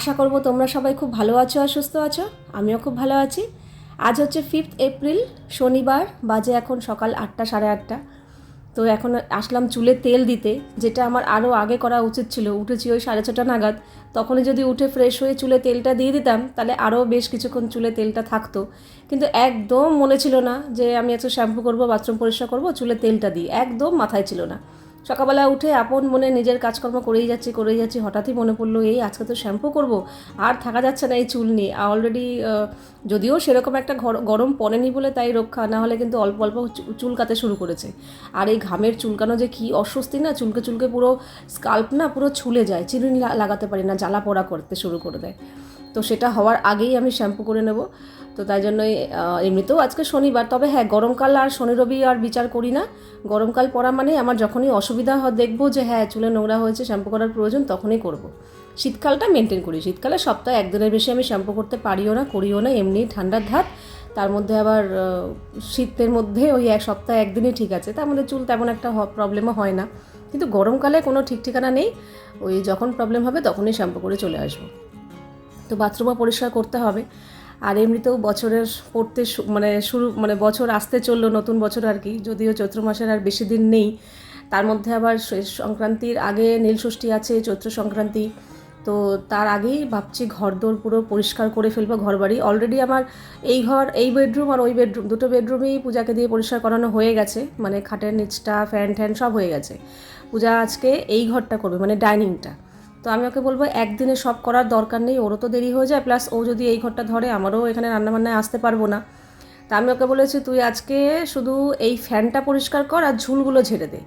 আশা করব তোমরা সবাই খুব ভালো আছো আর সুস্থ আছো। আমিও খুব ভালো আছি। আজ হচ্ছে ফিফথ এপ্রিল শনিবার, বাজে এখন সকাল আটটা, সাড়ে আটটা। তো এখন আসলাম চুলে তেল দিতে, যেটা আমার আরও আগে করা উচিত ছিল। উঠেছি ওই সাড়ে ছটা নাগাদ। তখনই যদি উঠে ফ্রেশ হয়ে চুলে তেলটা দিয়ে দিতাম, তাহলে আরও বেশ কিছুক্ষণ চুলে তেলটা থাকতো। কিন্তু একদম মনে ছিল না যে আমি আজকে শ্যাম্পু করব বাথরুম পরিষ্কার করব, চুলে তেলটা দিই। একদম মাথায় ছিল না। সকালবেলা উঠে আপন মনে নিজের কাজকর্ম করেই যাচ্ছি করেই যাচ্ছি। হঠাৎই মনে পড়ল, এই, আজকে তো শ্যাম্পু করব। আর থাকা যাচ্ছে না এই চুল নিয়ে। অলরেডি যদিও সেরকম একটা গরম পড়েনি বলে তাই রক্ষা, না হলে কিন্তু অল্প অল্প চুলকাতে শুরু করেছে। আর এই ঘামের চুলকানো যে কি অস্বস্তি না, চুলকে চুলকে পুরো স্কাল্প না পুরো ছুলে যায়। চিরুনি লাগাতে পারি না, জ্বালা পোড়া করতে শুরু করে দেয়। তো সেটা হওয়ার আগেই আমি শ্যাম্পু করে নেব। তো তাই জন্যই এমনিতেও আজকে শনিবার, তবে হ্যাঁ গরমকাল আর শনি, রবি আর বিচার করি না। গরমকাল পড়া মানে আমার যখনই অসুবিধা হয় দেখব যে হ্যাঁ চুলে নোংরা হয়েছে, শ্যাম্পু করার প্রয়োজন, তখনই করব। শীতকালটা মেনটেন করি। শীতকালে সপ্তাহে একদিনের বেশি আমি শ্যাম্পু করতে পারিও না, করিও না, এমনি ঠান্ডার ধাত। তার মধ্যে আবার শীতের মধ্যে ওই এক সপ্তাহে একদিনই ঠিক আছে। তার মধ্যে চুল তেমন একটা প্রবলেমও হয় না। কিন্তু গরমকালে কোনো ঠিক ঠিকানা নেই। ওই যখন প্রবলেম হবে তখনই শ্যাম্পু করে চলে আসব। তো বাথরুমও পরিষ্কার করতে হবে। আর এমনিতেও বছরের পড়তে মানে শুরু মানে বছর আসতে চলল নতুন বছর আর কি, যদিও চৈত্র মাসের আর বেশি দিন নেই। তার মধ্যে আবার সংক্রান্তির আগে নীলষষ্ঠী আছে, চৈত্র সংক্রান্তি। তো তার আগেই ভাবছি ঘরদোর পুরো পরিষ্কার করে ফেলব ঘর বাড়ি অলরেডি আমার এই ঘর, এই বেডরুম আর ওই বেডরুম দুটো বেডরুমেই পূজাকে দিয়ে পরিষ্কার করানো হয়ে গেছে। মানে খাটের নিচটা ফ্যান ট্যান সব হয়ে গেছে। পূজা আজকে এই ঘরটা করবে মানে ডাইনিংটা তো আমি ওকে বলব, একদিনে সব করার দরকার নেই, ওরও তো দেরি হয়ে যায়, প্লাস ও যদি এই ঘরটা ধরে, আমারও এখানে রান্নাবান্নায় আসতে পারব না। তা আমি ওকে বলেছি, তুই আজকে শুধু এই ফ্যানটা পরিষ্কার কর আর ঝুলগুলো ঝেড়ে দে।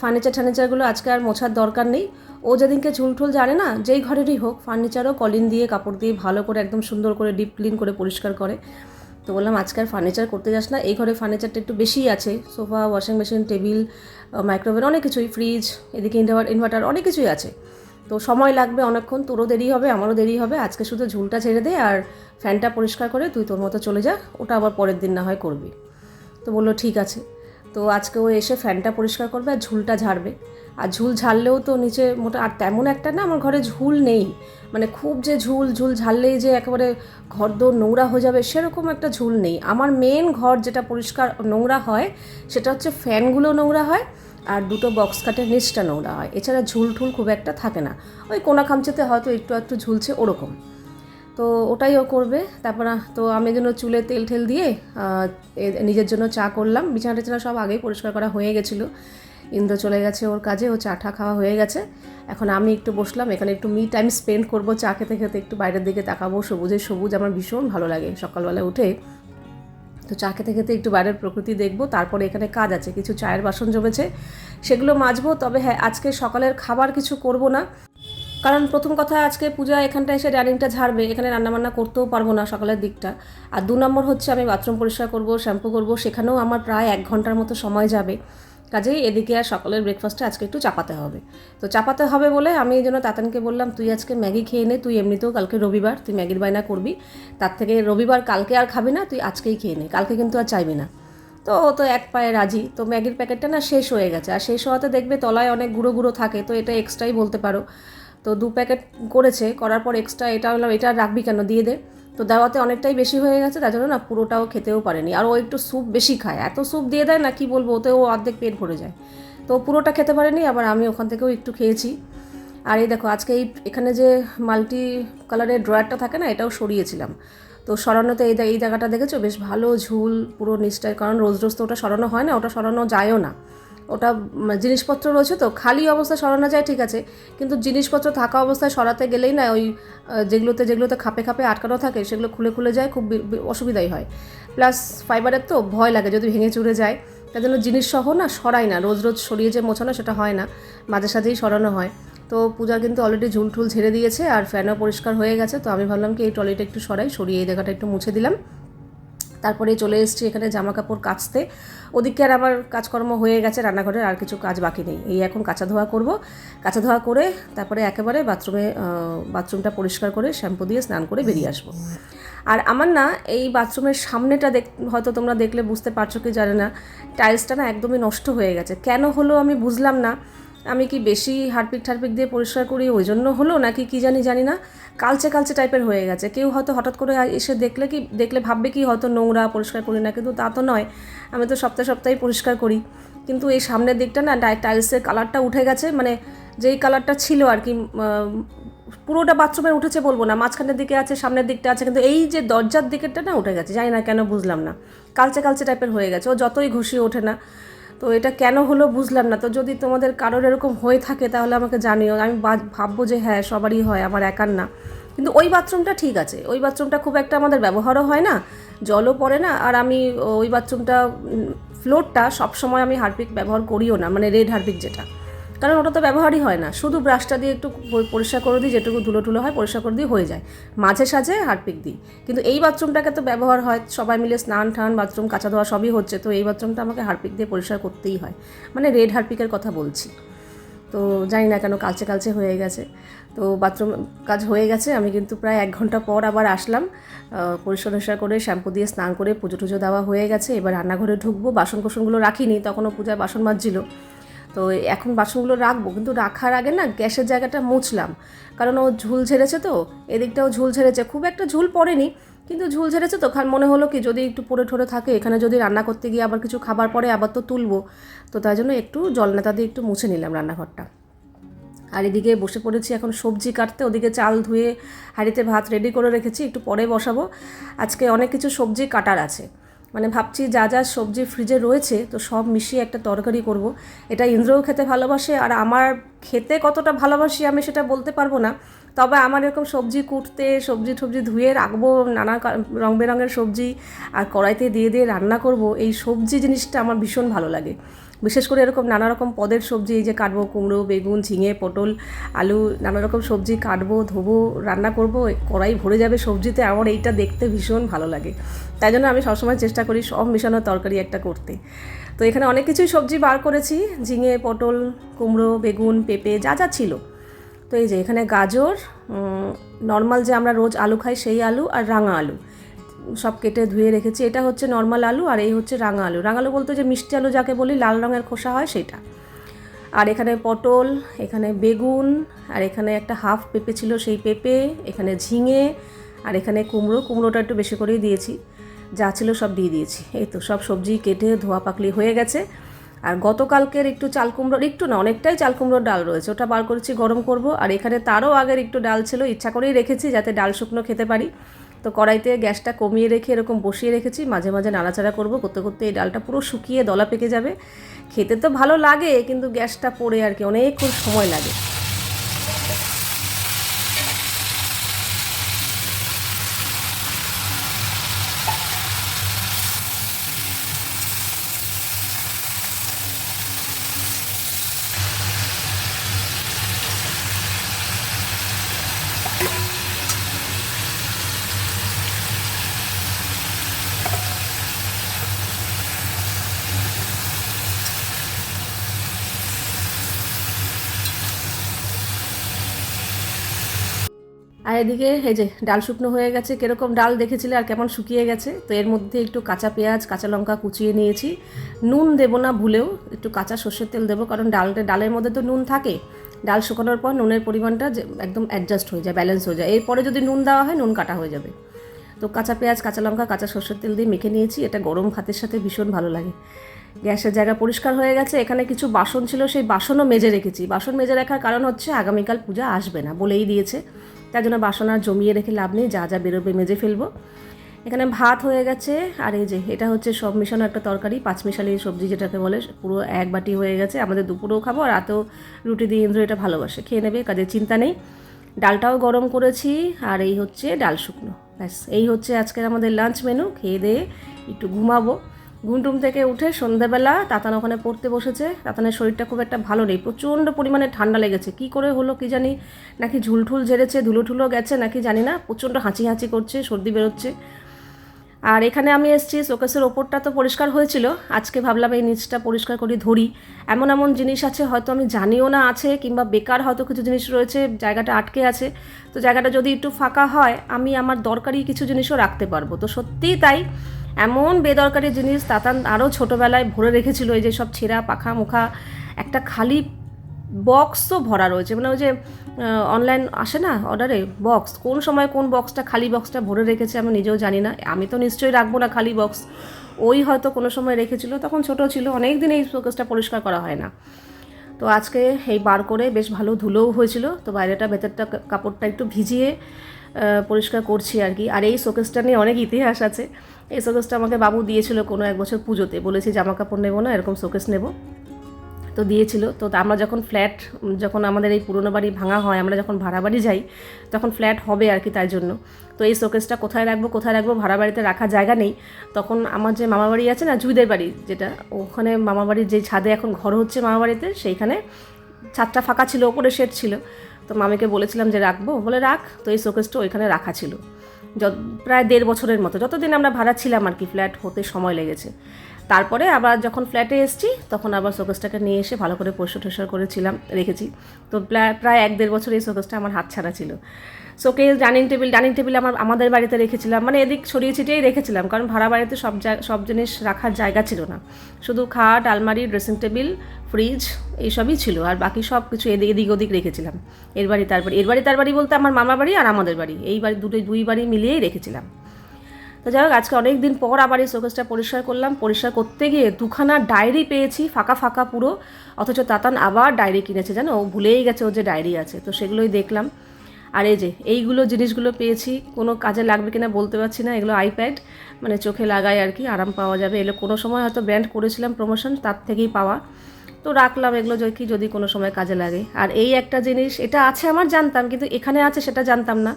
ফার্নিচার টার্নিচারগুলো আজকে আর মোছার দরকার নেই। ও যেদিনকে ঝুল ঠুল জানে না, যেই ঘরেরই হোক, ফার্নিচারও কলিন দিয়ে, কাপড় দিয়ে ভালো করে একদম সুন্দর করে, ডিপ ক্লিন করে, পরিষ্কার করে। তো বললাম, আজকে আর ফার্নিচার করতে যাস না, এই ঘরে ফার্নিচারটা একটু বেশিই আছে। Sofa, washing machine, table micro oven অনেক কিছুই, ফ্রিজ, এদিকে ইনভার্টার অনেক কিছুই আছে। তো সময় লাগবে অনেকক্ষণ, তোরও দেরি হবে, আমারও দেরি হবে। আজকে শুধু ঝুলটা ছেড়ে দে আর ফ্যানটা পরিষ্কার করে তুই তোর মতো চলে যা, ওটা আবার পরের দিন না হয় করবি। তো বলল, ঠিক আছে। তো আজকে ও এসে ফ্যানটা পরিষ্কার করবে আর ঝুলটা ঝাড়বে। আর ঝুল ঝাড়লেও তো নিচে মোটা, আর তেমন একটা না আমার ঘরে ঝুল নেই। মানে খুব যে ঝুল ঝুল ঝাড়লেই যে একেবারে ঘর দৌড় নোংরা হয়ে যাবে, সেরকম একটা ঝুল নেই। আমার মেন ঘর যেটা পরিষ্কার নোংরা হয়, সেটা হচ্ছে ফ্যানগুলো নোংরা হয় আর দুটো বক্স কাটের নিচটা নোংরা হয়। এছাড়া ঝুল ঠুল খুব একটা থাকে না। ওই কোনা খামচেতে হয়তো একটু একটু ঝুলছে ওরকম। তো ওটাই ও করবে। তারপর, তো আমি যেন চুলে তেল ঠেল দিয়ে নিজের জন্য চা করলাম। বিছানা টিছানা সব আগেই পরিষ্কার করা হয়ে গেছিল। ইন্দ্র চলে গেছে ওর কাজে, ও চা টা খাওয়া হয়ে গেছে। এখন আমি একটু বসলাম। এখানে একটু মি টাইম স্পেন্ড করব চা খেতে খেতে। একটু বাইরের দিকে তাকাবো। সবুজে সবুজ আমার ভীষণ ভালো লাগে। সকালবেলা উঠে তো চা খেতে খেতে একটু বাইরের প্রকৃতি দেখব, তারপরে এখানে কাজ আছে, কিছু চায়ের বাসন জমেছে, সেগুলো মাজবো, তবে হ্যাঁ আজকে সকালের খাবার কিছু করব না। কারণ প্রথম কথা আজকে পূজা এখানটা এসে ডাইনিংটা ঝাড়বে, এখানে রান্নাবান্না করতেও পারব না সকালের দিকটা। আর দু নম্বর হচ্ছে আমি বাথরুম পরিষ্কার করব, শ্যাম্পু করব, সেখানেও আমার প্রায় এক ঘণ্টার মতো সময় যাবে। কাজেই এদিকে আর সকালের ব্রেকফাস্টে আজকে একটু চাপাতে হবে। তো চাপাতে হবে বলে আমি এই জন্য তাতানকে বললাম, তুই আজকে ম্যাগি খেয়ে নে, তুই এমনিতেও কালকে রবিবার, তুই ম্যাগির বায়না করবি। তার থেকে রবিবার কালকে আর খাবি না, তুই আজকেই খেয়ে নে, কালকে কিন্তু আর চাইবি না। তো ও তো এক পায়ে রাজি। তো ম্যাগির প্যাকেটটা না শেষ হয়ে গেছে। আর শেষ হওয়াতে দেখবে তলায় অনেক গুঁড়ো গুঁড়ো থাকে, তো এটা এক্সট্রাই বলতে পারো। তো দু প্যাকেট করেছে, করার পর এক্সট্রা এটা হলো, এটা রাখবি কেন? দিয়ে দে। তো দেওয়াতে অনেকটাই বেশি হয়ে গেছে, তার জন্য না পুরোটাও খেতেও পারেনি। আর ও একটু স্যুপ বেশি খায়। এত স্যুপ দিয়ে দেয় না, কি বলব ওতে ও অর্ধেক পেট ভরে যায়। তো পুরোটা খেতে পারেনি, আবার আমি ওখান থেকেও একটু খেয়েছি। আর এই দেখো, আজকে এই এখানে যে মাল্টি কালারের ড্রয়ারটা থাকে না, এটাও সরিয়েছিলাম। তো সরানোতে এই এই জায়গাটা দেখেছ? বেশ ভালো ঝুল, পুরো নিচটায়, কারণ রোজ রোজ তো ওটা সরানো হয় না, ওটা সরানো যায়ও না। ওটা জিনিসপত্র রয়েছে তো, খালি অবস্থায় সরানো যায় ঠিক আছে, কিন্তু জিনিসপত্র থাকা অবস্থায় সরাতে গেলেই না ওই যেগুলোতে যেগুলোতে খাপে খাপে আটকানো থাকে সেগুলো খুলে খুলে যায়, খুব অসুবিধাই হয়। প্লাস ফাইবারের তো ভয় লাগে যদি ভেঙে চুরে যায়, তার জন্য জিনিস সহ না সরাই না, রোজ রোজ সরিয়ে যে মোছানো সেটা হয় না, মাঝে সাঝেই সরানো হয়। তো পূজা কিন্তু অলরেডি ঝুল ঠুল ঝেড়ে দিয়েছে আর ফ্যানও পরিষ্কার হয়ে গেছে, তো আমি ভাবলাম কি এই টয়লেটটা একটু সরাই, সরিয়ে এই জায়গাটা একটু মুছে দিলাম। তারপরে চলে এসেছি এখানে জামা কাপড় কাচতে। ওদিকে আর আমার কাজকর্ম হয়ে গেছে রান্নাঘরের আর কিছু কাজ বাকি নেই। এই এখন কাঁচা ধোয়া করব। কাঁচা ধোয়া করে তারপরে একেবারে বাথরুমে বাথরুমটা পরিষ্কার করে শ্যাম্পু দিয়ে স্নান করে বেরিয়ে আসব। আর আমার না এই বাথরুমের সামনেটা দেখ, হয়তো তোমরা দেখলে বুঝতে পারছ, কি জানে না, টাইলসটা না একদমই নষ্ট হয়ে গেছে। কেন হলো আমি বুঝলাম না। আমি কি বেশি হারপিক ঠারপিক দিয়ে পরিষ্কার করি? ওই জন্য হলো নাকি কি জানি জানি না? কালচে কালচে টাইপের হয়ে গেছে। কেউ হয়তো হঠাৎ করে এসে দেখলে কি দেখলে ভাববে কি হয়তো নোংরা, পরিষ্কার করি না, কিন্তু তা তো নয়। আমি তো সপ্তাহে সপ্তাহে পরিষ্কার করি। কিন্তু এই সামনের দিকটা না টাইলসের কালারটা উঠে গেছে। মানে যেই কালারটা ছিল আর কি পুরোটা বাথরুমে উঠেছে বলব না। মাঝখানের দিকে আছে, সামনের দিকটা আছে। কিন্তু এই যে দরজার দিকেরটা না উঠে গেছে, জানি না কেন, বুঝলাম না। কালচে কালচে টাইপের হয়ে গেছে। ও যতই ঘষিয়ে ওঠে না তো এটা কেন হলো বুঝলাম না। তো যদি তোমাদের কারোর এরকম হয়ে থাকে, তাহলে আমাকে জানিও। আমি ভাববো যে হ্যাঁ সবারই হয়, আমার একার না। কিন্তু ওই বাথরুমটা ঠিক আছে। ওই বাথরুমটা খুব একটা আমাদের ব্যবহারও হয় না, জলও পড়ে না, আর আমি ওই বাথরুমটা ফ্লোরটা সবসময় আমি হারপিক ব্যবহার করিও না মানে রেড হারপিক যেটা। কারণ ওটা তো ব্যবহারই হয় না। শুধু ব্রাশটা দিয়ে একটু পরিষ্কার করে দিই, যেটুকু ধুলো টুলো হয় পরিষ্কার করে দিই, হয়ে যায়। মাঝে সাঝে হারপিক দিই। কিন্তু এই বাথরুমটাকে তো ব্যবহার হয়, সবাই মিলে স্নান টান বাথরুম কাঁচা ধোয়া সবই হচ্ছে। তো এই বাথরুমটা আমাকে হারপিক দিয়ে পরিষ্কার করতেই হয়। মানে রেড হারপিকের কথা বলছি। তো জানি না কেন কালচে কালচে হয়ে গেছে। তো বাথরুম কাজ হয়ে গেছে। আমি কিন্তু প্রায় এক ঘণ্টা পর আবার আসলাম। পরিষ্কার টরিষ্কার করে শ্যাম্পু দিয়ে স্নান করে পুজো টুজো দেওয়া হয়ে গেছে। এবার রান্নাঘরে ঢুকবো। বাসন কোসনগুলো রাখিনি, তখনও পূজায় বাসন মাজছিল। তো এখন বাসনগুলো রাখব, কিন্তু রাখার আগে না গ্যাসের জায়গাটা মুছলাম। কারণ ও ঝুল ঝেড়েছে তো, এদিকটাও ঝুল ঝেড়েছে। খুব একটা ঝুল পড়েনি, কিন্তু ঝুল ঝেড়েছে তো খান মনে হলো কি যদি একটু পড়ে ঠরে থাকে, এখানে যদি রান্না করতে গিয়ে আবার কিছু খাবার পরে আবার তো তুলবো। তো তাই জন্য একটু জল নেতা দিয়ে একটু মুছে নিলাম রান্নাঘরটা। আর এদিকে বসে পড়েছি এখন সবজি কাটতে, ওদিকে চাল ধুয়ে হাঁড়িতে ভাত রেডি করে রেখেছি, একটু পরে বসাবো। আজকে অনেক কিছু সবজি কাটার আছে। মানে ভাবছি যা যা সবজি ফ্রিজে রয়েছে, তো সব মিশিয়ে একটা তরকারি করব। এটা ইন্দ্রও খেতে ভালোবাসে, আর আমার খেতে কতটা ভালোবাসি আমি সেটা বলতে পারব না। তবে আমার এরকম সবজি কুটতে, সবজি টবজি ধুয়ে রাখব, নানা রং বেরঙের সবজি, আর কড়াইতে দিয়ে দিয়ে রান্না করব, এই সবজি জিনিসটা আমার ভীষণ ভালো লাগে। বিশেষ করে এরকম নানা রকম পদের সবজি, এই যে কাটবো কুমড়ো, বেগুন, ঝিঙে, পটল, আলু, নানা রকম সবজি কাটবো, ধোবো, রান্না করব কড়াই ভরে যাবে সবজিতে, আমার এইটা দেখতে ভীষণ ভালো লাগে। তাই জন্য আমি সবসময় চেষ্টা করি সব মেশানো তরকারি একটা করতে। তো এখানে অনেক কিছুই সবজি বার করেছি, ঝিঙে, পটল, কুমড়ো, বেগুন, পেঁপে, যা যা ছিল। তো এই যে এখানে গাজর নর্মাল যে আমরা রোজ আলু খাই সেই আলু আর রাঙা আলু। সব কেটে ধুয়ে রেখেছি। এটা হচ্ছে নর্মাল আলু আর এই হচ্ছে রাঙা আলু। রাঙা আলু বলতে যে মিষ্টি আলু যাকে বলি, লাল রঙের খোসা হয় সেটা। আর এখানে পটল, এখানে বেগুন, আর এখানে একটা হাফ পেঁপে ছিল সেই পেঁপে, এখানে ঝিঙে, আর এখানে কুমড়ো। কুমড়োটা একটু বেশি করেই দিয়েছি। যা ছিল সব দিয়ে দিয়েছি। এই তো সব সবজি কেটে ধোয়া পাকলি হয়ে গেছে। আর গতকালকের একটু চাল কুমড়োর, একটু না, অনেকটাই চাল কুমড়োর ডাল রয়েছে। ওটা বার করেছি, গরম করব। আর এখানে তারও আগের একটু ডাল ছিল, ইচ্ছা করেই রেখেছি যাতে ডাল শুকনো খেতে পারি। তো কড়াইতে গ্যাসটা কমিয়ে রেখে এরকম বসিয়ে রেখেছি, মাঝে মাঝে নাড়াচাড়া করব, করতে করতে এই ডালটা পুরো শুকিয়ে দলা পেকে যাবে। খেতে তো ভালো লাগে, কিন্তু গ্যাসটা পড়ে আর কি, অনেকক্ষণ সময় লাগে। এদিকে, এই যে ডাল শুকনো হয়ে গেছে, কীরকম ডাল দেখেছিলে আর কেমন শুকিয়ে গেছে? তো এর মধ্যে একটু কাঁচা পেঁয়াজ, কাঁচা লঙ্কা কুচিয়ে নিয়েছি। নুন দেবো না ভুলেও, একটু কাঁচা সর্ষের তেল দেবো, কারণ ডালটা, ডালের মধ্যে তো নুন থাকে। ডাল শুকানোর পর নুনের পরিমাণটা একদম অ্যাডজাস্ট হয়ে যায় ব্যালেন্স হয়ে যায়। এরপরে যদি নুন দেওয়া হয়, নুন কাটা হয়ে যাবে। তো কাঁচা পেঁয়াজ, কাঁচা লঙ্কা, কাঁচা সর্ষের তেল দিয়ে মেখে নিয়েছি। এটা গরম ভাতের সাথে ভীষণ ভালো লাগে। গ্যাসের জায়গা পরিষ্কার হয়ে গেছে। এখানে কিছু বাসন ছিল, সেই বাসনও মেজে রেখেছি। বাসন মেজে রাখার কারণ হচ্ছে, আগামীকাল পূজা আসবে না বলেই দিয়েছে। তার জন্য বাসন আর জমিয়ে রেখে লাভ নেই, যা যা বেরোবে মেজে ফেলব। এখানে ভাত হয়ে গেছে, আর এই যে, এটা হচ্ছে সব মেশানো একটা তরকারি পাঁচমিশালি সবজি যেটাকে বলে, পুরো এক বাটি হয়ে গেছে। আমাদের দুপুরেও খাব, আর রাতেও রুটি দিয়ে ইন্দ্র এটা ভালোবাসে, খেয়ে নেবে কাজের চিন্তা নেই। ডালটাও গরম করেছি, আর এই হচ্ছে ডাল শুকনো, ব্যাস। এই হচ্ছে আজকের আমাদের লাঞ্চ মেনু খেয়ে দিয়ে একটু ঘুমাবো। ঘুমটুম থেকে উঠে সন্ধ্যাবেলা তাতান ওখানে পড়তে বসেছে। তাতানের শরীরটা খুব একটা ভালো নেই। প্রচণ্ড পরিমাণে ঠান্ডা লেগেছে। কি করে হলো কি জানি, নাকি ঝুলঠুল ঝেড়েছে ধুলো ঠুলো গেছে, নাকি জানি না, প্রচণ্ড হাঁচি হাঁচি করছে, সর্দি বেরোচ্ছে। আর এখানে আমি এসেছি, শোকেসের ওপরটা তো পরিষ্কার হয়েছিল। আজকে ভাবলাম এই নিচটা পরিষ্কার করে ধরি। এমন এমন জিনিস আছে, হয়তো আমি জানিও না আছে, কিংবা বেকার হয়তো কিছু জিনিস রয়েছে, জায়গাটা আটকে আছে। তো জায়গাটা যদি একটু ফাঁকা হয়, আমি আমার দরকারি কিছু জিনিসও রাখতে পারব। তো সত্যিই তাই এমন বেদরকারি জিনিস তাতান আরও ছোটোবেলায় ভরে রেখেছিল, এই যে সব ছেঁড়া, পাখা, মুখা, একটা খালি বক্স তো ভরা রয়েছে। মানে ওই যে অনলাইন আসে না অর্ডারে বক্স। কোন সময় কোন বক্সটা খালি বক্সটা ভরে রেখেছে আমি নিজেও জানি না। আমি তো নিশ্চয়ই রাখব না খালি বক্স। ওই হয়তো কোনো সময় রেখেছিল, তখন ছোট ছিল। অনেক দিন এই শোকেসটা পরিষ্কার করা হয় না। তো আজকে এই বার করে বেশ ভালো ধুলোও হয়েছিল, তো বাইরেটা ভেতরটা কাপড়টা একটু ভিজিয়ে পরিষ্কার করছি আর কি। আর এই শোকেসটা নিয়ে অনেক ইতিহাস আছে। এই শোকেসটা আমাকে বাবু দিয়েছিল কোনো এক বছর পুজোতে। বলেছি জামা কাপড় নেব না, এরকম শোকেস নেব। তো দিয়েছিল। তো আমরা যখন ফ্ল্যাট যখন আমাদের এই পুরনো বাড়ি ভাঙা হয়, আমরা যখন ভাড়া বাড়ি যাই, তখন ফ্ল্যাট হবে আর কি তাই জন্য। তো এই শোকেসটা কোথায় রাখব কোথায় রাখব, ভাড়া বাড়িতে রাখার জায়গা নেই। তখন আমার যে মামা বাড়ি আছে না, জুইদের বাড়ি যেটা, ওখানে মামা বাড়ির যে ছাদে এখন ঘর হচ্ছে মামা বাড়িতে, সেইখানে ছাদটা ফাঁকা ছিল, ওপরে শেড ছিল। তো মামিকে বলেছিলাম যে রাখব, বলে রাখ। তো এই শোকেসটা ওইখানে রাখা ছিল। যত, প্রায় দেড় বছরের মতো, যতদিন আমরা ভাড়া ছিলাম আর কি ফ্ল্যাট হতে সময় লেগেছে। তারপরে আবার যখন ফ্ল্যাটে এসেছি, তখন আবার শোকেসটাকে নিয়ে এসে ভালো করে পরিষ্কার টরিষ্কার করেছিলাম, রেখেছি। তো প্রায় এক দেড় বছর এই শোকেসটা আমার হাত ছাড়া ছিল। Showcase dining table dining table আমার, আমাদের বাড়িতে রেখেছিলাম। মানে এদিক ছড়িয়ে ছিটিয়েই রেখেছিলাম, কারণ ভাড়া বাড়িতে সব সব জিনিস রাখার জায়গা ছিল না। শুধু খাট, আলমারি ড্রেসিং টেবিল ফ্রিজ এইসবই ছিল, আর বাকি সব কিছু এদিক এদিক ওদিক রেখেছিলাম। এর বাড়ি, তার বাড়ি, এর বাড়ি, তার বাড়ি বলতে আমার মামা বাড়ি আর আমাদের বাড়ি। এই বাড়ি দুটো দুই বাড়ি মিলিয়েই রেখেছিলাম। তো যাই হোক, আজকে অনেক দিন পর আবার এই শোকেসটা পরিষ্কার করলাম। পরিষ্কার করতে গিয়ে দুখানা ডায়েরি পেয়েছি, ফাঁকা ফাঁকা পুরো। অথচ তাতান আবার ডায়েরি কিনেছে, জানো? ও ভুলেই গেছে ওর যে ডায়েরি আছে, তো সেগুলোই দেখলাম। আর এই যে, এইগুলো জিনিসগুলো পেয়েছি। কোনো কাজে লাগবে কিনা বলতে পারছি না, এগুলো আইপ্যাড মানে চোখে লাগাই আর কি, আরাম পাওয়া যাবে। এগুলো কোনো সময় হয়তো ব্র্যান্ড করেছিলাম প্রমোশন তার থেকেই পাওয়া। তো রাখলাম এগুলো কি, যদি কোনো সময় কাজে লাগে। আর এই একটা জিনিস, এটা আছে আমার, জানতাম, কিন্তু এখানে আছে সেটা জানতাম না।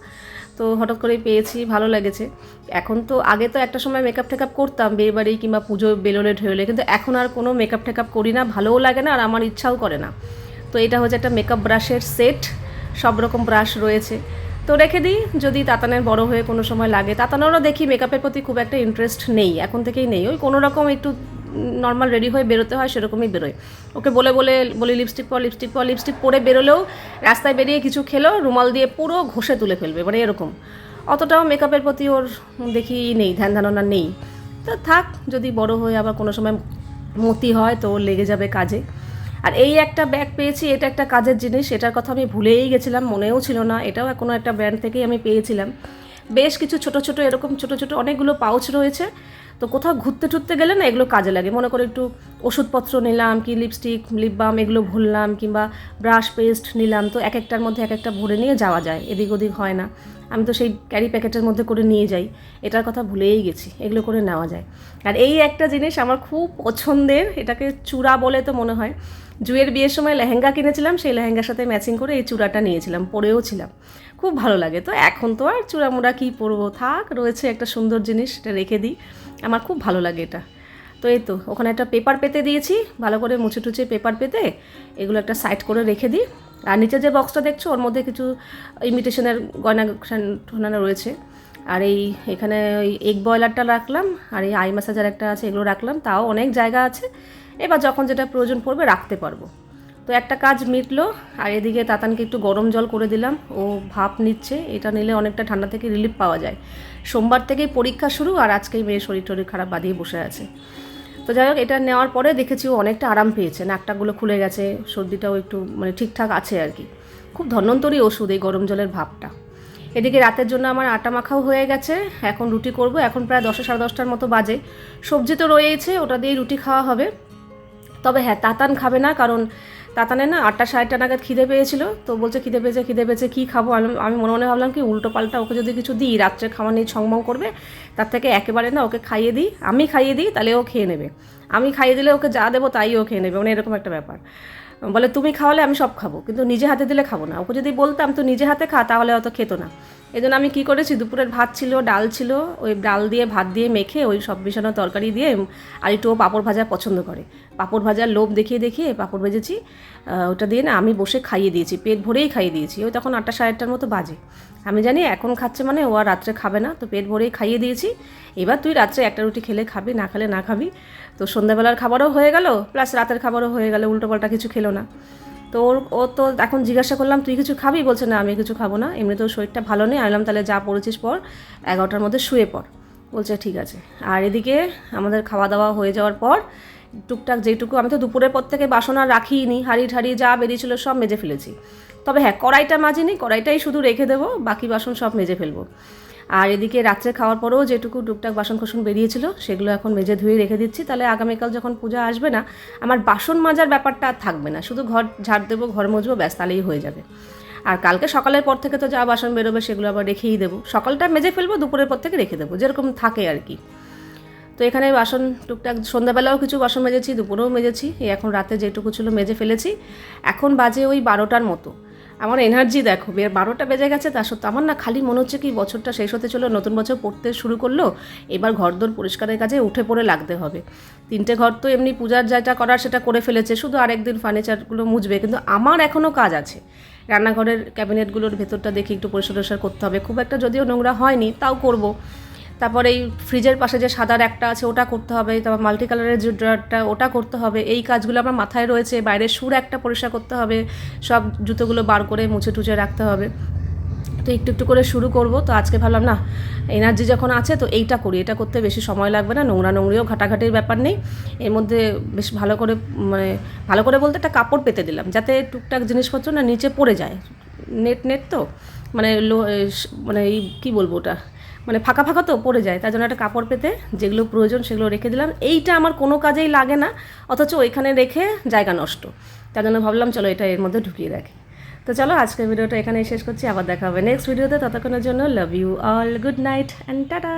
তো হঠাৎ করেই পেয়েছি, ভালো লেগেছে। এখন তো আগে তো একটা সময় মেকআপ টেকআপ করতাম, বিয়েবাড়ি কিংবা পুজো বেলোলে ঢেলে কিন্তু এখন আর কোনো মেকআপ টেকআপ করি না, ভালোও লাগে না আর আমার ইচ্ছাও করে না। তো এটা হচ্ছে একটা মেকআপ ব্রাশের সেট সব রকম ব্রাশ রয়েছে। তো রেখে দিই, যদি তাতানের বড় হয়ে কোনো সময় লাগে। তাতানেরও দেখি মেকআপের প্রতি খুব একটা ইন্টারেস্ট নেই, এখন থেকেই নেই। ওই কোনো রকম একটু নর্মাল রেডি হয়ে বেরোতে হয়, সেরকমই বেরোয়। ওকে বলে বলে বলি লিপস্টিক পর লিপস্টিক পর লিপস্টিক পরে বেরোলেও রাস্তায় বেরিয়ে কিছু খেলো, রুমাল দিয়ে পুরো ঘষে তুলে ফেলবে মানে এরকম। অতটাও মেকআপের প্রতি ওর দেখি নেই, ধ্যান ধারণা নেই। তো থাক, যদি বড় হয়ে আবার কোনো সময় মতি হয় তো লেগে যাবে কাজে। আর এই একটা ব্যাগ পেয়েছি, এটা একটা কাজের জিনিস, এটার কথা আমি ভুলেই গেছিলাম, মনেও ছিল না, এটাও কোনো একটা ব্র্যান্ড থেকেই আমি পেয়েছিলাম। বেশ কিছু ছোট ছোট, এরকম ছোট ছোট অনেকগুলো পাউচ রয়েছে তো কোথাও ঘুরতে টুরতে গেলে না এগুলো কাজে লাগে। মনে করে একটু ওষুধপত্র নিলাম কি লিপস্টিক লিপ বাম এগুলো ভরলাম কিংবা ব্রাশ পেস্ট নিলাম, তো এক একটার মধ্যে এক একটা ভরে নিয়ে যাওয়া যায়, এদিক ওদিক হয় না। আমি তো সেই ক্যারি প্যাকেটের মধ্যে করে নিয়ে যাই, এটার কথা ভুলেই গেছি, এগুলো করে নেওয়া যায়। আর এই একটা জিনিস আমার খুব পছন্দের, এটাকে চূড়া বলে তো মনে হয়। জুয়ের বিয়ের সময় লেহেঙ্গা কিনেছিলাম, সেই লেহেঙ্গার সাথে ম্যাচিং করে এই চূড়াটা নিয়েছিলাম, পরেও ছিলাম। খুব ভালো লাগে, তো এখন তো আর চূড়ামুড়া কী পরবো? থাক, রয়েছে একটা সুন্দর জিনিস, এটা রেখে দিই। আমার খুব ভালো লাগে এটা। তো এই তো, ওখানে একটা পেপার পেতে দিয়েছি, ভালো করে মুছে টুচে পেপার পেতে, এগুলো একটা সাইড করে রেখে দিই। আর নিচে যে বক্সটা দেখছ, ওর মধ্যে কিছু ইমিটেশনের গয়না টনানো রয়েছে। আর এই, এখানে ওই এগ বয়লারটা রাখলাম, আর এই আই ম্যাসাজার একটা আছে, এগুলো রাখলাম, তাও অনেক জায়গা আছে। এবার যখন যেটা প্রয়োজন পড়বে, রাখতে পারব। তো একটা কাজ মিটলো, আর এদিকে তাতানকে একটু গরম জল করে দিলাম। ও ভাপ নিচ্ছে, এটা নিলে অনেকটা ঠান্ডা থেকে রিলিফ পাওয়া যায়। সোমবার থেকেই পরীক্ষা শুরু, আর আজকেই মেয়ের শরীর টরীর খারাপ বাদিয়ে বসে আছে। তো যাই হোক, এটা নেওয়ার পরে দেখেছি ও অনেকটা আরাম পেয়েছে, নাকটাগুলো খুলে গেছে, সর্দিটাও একটু মানে ঠিকঠাক আছে আর কি। খুব ধন্যন্তরী ওষুধ এই গরম জলের ভাবটা এদিকে রাতের জন্য আমার আটা মাখাও হয়ে গেছে, এখন রুটি করব, এখন প্রায় দশটা সাড়ে দশটার মতো বাজে। সবজি তো রয়েছে ওটা দিয়েই রুটি খাওয়া হবে। তবে হ্যাঁ তাতান খাবে না, কারণ তাতানে না আটটা সাড়েটা নাগাদ খিদে পেয়েছিল, তো বলছে খিদে পেয়েছে খিদে পেয়েছে, কী খাব? আমি আমি মনে মনে ভাবলাম কি উল্টো পাল্টা ওকে যদি কিছু দিই, রাত্রে খাওয়া নিয়ে ছংমং করবে, তার থেকে একেবারে না ওকে খাইয়ে দিই, আমি খাইয়ে দিই, তাহলে ও খেয়ে নেবে। আমি খাইয়ে দিলে ওকে যা দেবো তাই ও খেয়ে নেবে মানে এরকম একটা ব্যাপার। বলে, তুমি খাওয়ালে আমি সব খাব, কিন্তু নিজে হাতে দিলে খাব না। ওকে যদি বলতাম, তো নিজে হাতে খা, তাহলে অত খেত না। এই জন্য আমি কী করেছি, দুপুরের ভাত ছিল, ডাল ছিল, ওই ডাল দিয়ে, ভাত দিয়ে মেখে ওই সব মিশানো তরকারি দিয়ে আর একটু পাঁপড় ভাজা পছন্দ করে। পাঁপড় ভাজার লোভ দেখিয়ে দেখিয়ে পাঁপড় ভেজেছি ওটা দিয়ে না আমি বসে খাইয়ে দিয়েছি, পেট ভরেই খাইয়ে দিয়েছি। ওই তখন আটটা সাড়ে আটটার মতো বাজে। আমি জানি এখন খাচ্ছে মানে ও আর রাত্রে খাবে না, তো পেট ভরেই খাইয়ে দিয়েছি। এবার তুই রাত্রে একটা রুটি খেলে খাবি, না খেলে না খাবি। তো সন্ধ্যাবেলার খাবারও হয়ে গেল, প্লাস রাতের খাবারও হয়ে গেল, উল্টোপাল্টা কিছু খেলো না। তো ওর, ও তো এখন জিজ্ঞাসা করলাম, তুই কিছু খাবি? বলছে, না, আমি কিছু খাব না। এমনিতেও শরীরটা ভালো নেই। আনলাম তাহলে যা পড়েছিস পর এগারোটার মধ্যে শুয়ে পড়। বলছে, ঠিক আছে। আর এদিকে আমাদের খাওয়া দাওয়া হয়ে যাওয়ার পর টুকটাক যেটুকু, আমি তো দুপুরের পর থেকে বাসন আর রাখিই হাঁড়ি ঠাড়ি যা বেরিয়েছিল সব মেজে ফেলেছি। তবে হ্যাঁ কড়াইটা মাজিনি, কড়াইটাই শুধু রেখে দেবো, বাকি বাসন সব মেজে ফেলব। আর এদিকে রাত্রে খাওয়ার পরেও যেটুকু টুকটাক বাসন কোসন বেরিয়েছিল, সেগুলো এখন মেজে ধুয়ে রেখে দিচ্ছি। তাহলে আগামীকাল যখন পূজা আসবে না, আমার বাসন মাজার ব্যাপারটা আর থাকবে না। শুধু ঘর ঝাড় দেবো, ঘর মুছবো ব্যাস, তাহলেই হয়ে যাবে। আর কালকে সকালের পর থেকে তো যা বাসন বেরোবে, সেগুলো আবার রেখেই দেবো। সকালটা মেজে ফেলব, দুপুরের পর থেকে রেখে দেবো, যেরকম থাকে আর কি। তো এখানে বাসন টুকটাক, সন্ধ্যাবেলাও কিছু বাসন মেজেছি, দুপুরেও মেজেছি। এখন রাতে যেটুকু ছিল মেজে ফেলেছি। এখন বাজে ওই বারোটার মতো। আমার এনার্জি দেখো বের বারোটা বেজে গেছে, তা সত্ত্বেও আমার না খালি মনে হচ্ছে কি বছরটা শেষ হতে চলো নতুন বছর পড়তে শুরু করল, এবার ঘরদোর পরিষ্কারের কাজে উঠে পড়ে লাগতে হবে। তিনটে ঘর তো এমনি পূজার যেটা করার সেটা করে ফেলেছে, শুধু আরেকদিন ফার্নিচারগুলো মুছবে, কিন্তু আমার এখনও কাজ আছে। রান্নাঘরের ক্যাবিনেটগুলোর ভেতরটা দেখি একটু পরিষ্কার করতে হবে, খুব একটা যদিও নোংরা হয়নি, তাও করব। তারপরে এই ফ্রিজের পাশে যে সাদার একটা আছে, ওটা করতে হবে। তারপর মাল্টি কালারের যে ড্রয়ারটা, ওটা করতে হবে। এই কাজগুলো আমার মাথায় রয়েছে। বাইরের সুর একটা পরিষ্কার করতে হবে। সব জুতোগুলো বার করে মুছে টুছে রাখতে হবে। তো একটু একটু করে শুরু করব। তো আজকে ভাবলাম, না, এনার্জি যখন আছে, তো এইটা করি। এটা করতে বেশি সময় লাগবে না। নোংরা নোংরিও ঘাটাঘাটির ব্যাপার নেই। এর মধ্যে বেশ ভালো করে মানে ভালো করে বলতে একটা কাপড় পেতে দিলাম। যাতে টুকটাক জিনিসপত্র, না, নিচে পড়ে যায়। নেট নেট তো? মানে লো মানে এই, কী বলব ওটা? মানে ফাঁকা ফাঁকা তো পড়ে যায়, তার জন্য একটা কাপড় পেতে যেগুলো প্রয়োজন সেগুলো রেখে দিলাম। এইটা আমার কোনো কাজেই লাগে না, অথচ ওইখানে রেখে জায়গা নষ্ট। তার জন্য ভাবলাম, চলো এটা এর মধ্যে ঢুকিয়ে রাখি। তো চলো, আজকের ভিডিওটা এখানেই শেষ করছি, আবার দেখা হবে নেক্সট ভিডিওতে ততক্ষণের জন্য love you all good night and tata